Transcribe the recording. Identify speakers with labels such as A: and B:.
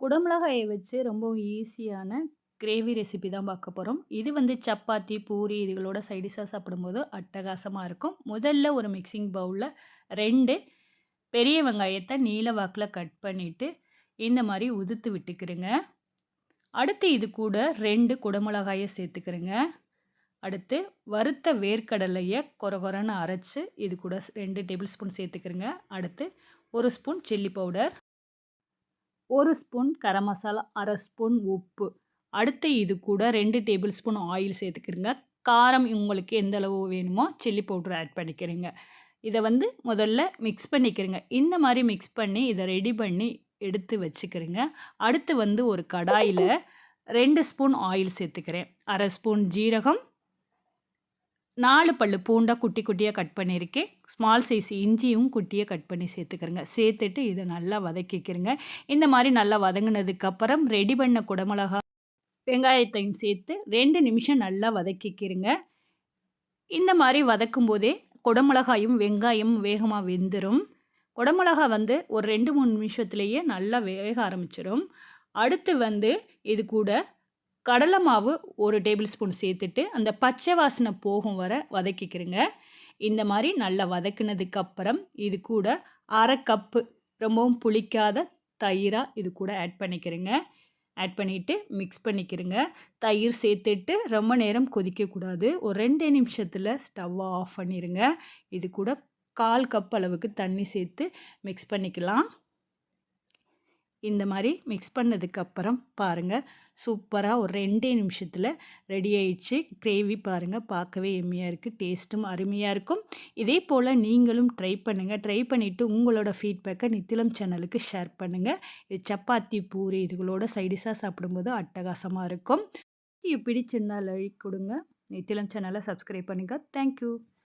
A: குடமிளகாயை வச்சு ரொம்ப ஈஸியான கிரேவி ரெசிபி தான் பார்க்க போகிறோம் இது வந்து சப்பாத்தி பூரி இதுகளோட சைடிஷாக சாப்பிடும்போது அட்டகாசமாக இருக்கும். முதல்ல ஒரு மிக்சிங் பவுலில் ரெண்டு பெரிய வெங்காயத்தை நீல வாக்கில் கட் பண்ணிவிட்டு இந்த மாதிரி உதுத்து விட்டுக்கிறேங்க. அடுத்து இது கூட ரெண்டு குடமிளகாயை சேர்த்துக்கிறேங்க. அடுத்து வறுத்த வேர்க்கடலையை கொரகொரன்னு அரைச்சி இது கூட ரெண்டு டேபிள் ஸ்பூன் சேர்த்துக்கிறேங்க. அடுத்து ஒரு ஸ்பூன் சில்லி பவுடர் ஒரு ஸ்பூன் கரம் மசாலா அரை ஸ்பூன் உப்பு. அடுத்து இது கூட ரெண்டு டேபிள் ஸ்பூன் ஆயில் சேர்த்துக்கிறங்க. காரம் உங்களுக்கு எந்த அளவு வேணுமோ சில்லி பவுடர் ஆட் பண்ணிக்கிறீங்க. இதை வந்து முதல்ல மிக்ஸ் பண்ணிக்கிறேங்க. இந்த மாதிரி மிக்ஸ் பண்ணி இதை ரெடி பண்ணி எடுத்து வச்சுக்கிறீங்க. அடுத்து வந்து ஒரு கடாயில் ரெண்டு ஸ்பூன் ஆயில் சேர்த்துக்கிறேன். அரை ஸ்பூன் ஜீரகம் நாலு பல் பூண்டாக குட்டி குட்டியாக கட் பண்ணியிருக்கேன். ஸ்மால் சைஸ் இஞ்சியும் குட்டியாக கட் பண்ணி சேர்த்துக்கிறேங்க. சேர்த்துட்டு இதை நல்லா வதக்கிக்கிறேங்க. இந்த மாதிரி நல்லா வதங்கினதுக்கப்புறம் ரெடி பண்ண குடமிளகா வெங்காயத்தையும் சேர்த்து ரெண்டு நிமிஷம் நல்லா வதக்கிக்கிறேங்க. இந்த மாதிரி வதக்கும் போதே குடமிளகாயும் வெங்காயம் வேகமாக வெந்துடும் குடமிளகா வந்து ஒரு ரெண்டு மூணு நிமிஷத்துலேயே நல்லா வேக ஆரம்பிச்சிடும் அடுத்து வந்து இது கூட கடலை மாவு ஒரு டேபிள் ஸ்பூன் சேர்த்துட்டு அந்த பச்சை வாசனை போகும் வர வதக்கிக்கிறேங்க. இந்த மாதிரி நல்லா வதக்குனதுக்கப்புறம் இது கூட அரை கப்பு ரொம்பவும் புளிக்காத தயிராக இது கூட ஆட் பண்ணிக்கிறேங்க. ஆட் பண்ணிவிட்டு மிக்ஸ் பண்ணிக்கிறேங்க. தயிர் சேர்த்துட்டு ரொம்ப நேரம் கொதிக்கக்கூடாது. ஒரு ரெண்டு நிமிஷத்தில் ஸ்டவ்வை ஆஃப் பண்ணிடுங்க இது கூட கால் கப் அளவுக்கு தண்ணி சேர்த்து மிக்ஸ் பண்ணிக்கலாம். இந்த மாதிரி மிக்ஸ் பண்ணதுக்கப்புறம் பாருங்கள் சூப்பராக ஒரு ரெண்டே நிமிஷத்தில் ரெடி ஆயிடுச்சு. கிரேவி பாருங்கள் பார்க்கவே எம்மையாக இருக்குது டேஸ்ட்டும் அருமையாக இருக்கும். இதே போல் நீங்களும் ட்ரை பண்ணுங்கள் ட்ரை பண்ணிவிட்டு உங்களோட ஃபீட்பேக்கை நித்திலம் சேனலுக்கு ஷேர் பண்ணுங்கள் இது சப்பாத்தி பூரி இதுகளோட சைடிஷாக சாப்பிடும்போது அட்டகாசமாக இருக்கும். இது பிடிச்சிருந்தால் லைக் கொடுங்க. நித்திலம் சேனலை சப்ஸ்கிரைப் பண்ணுங்கள் தேங்க்யூ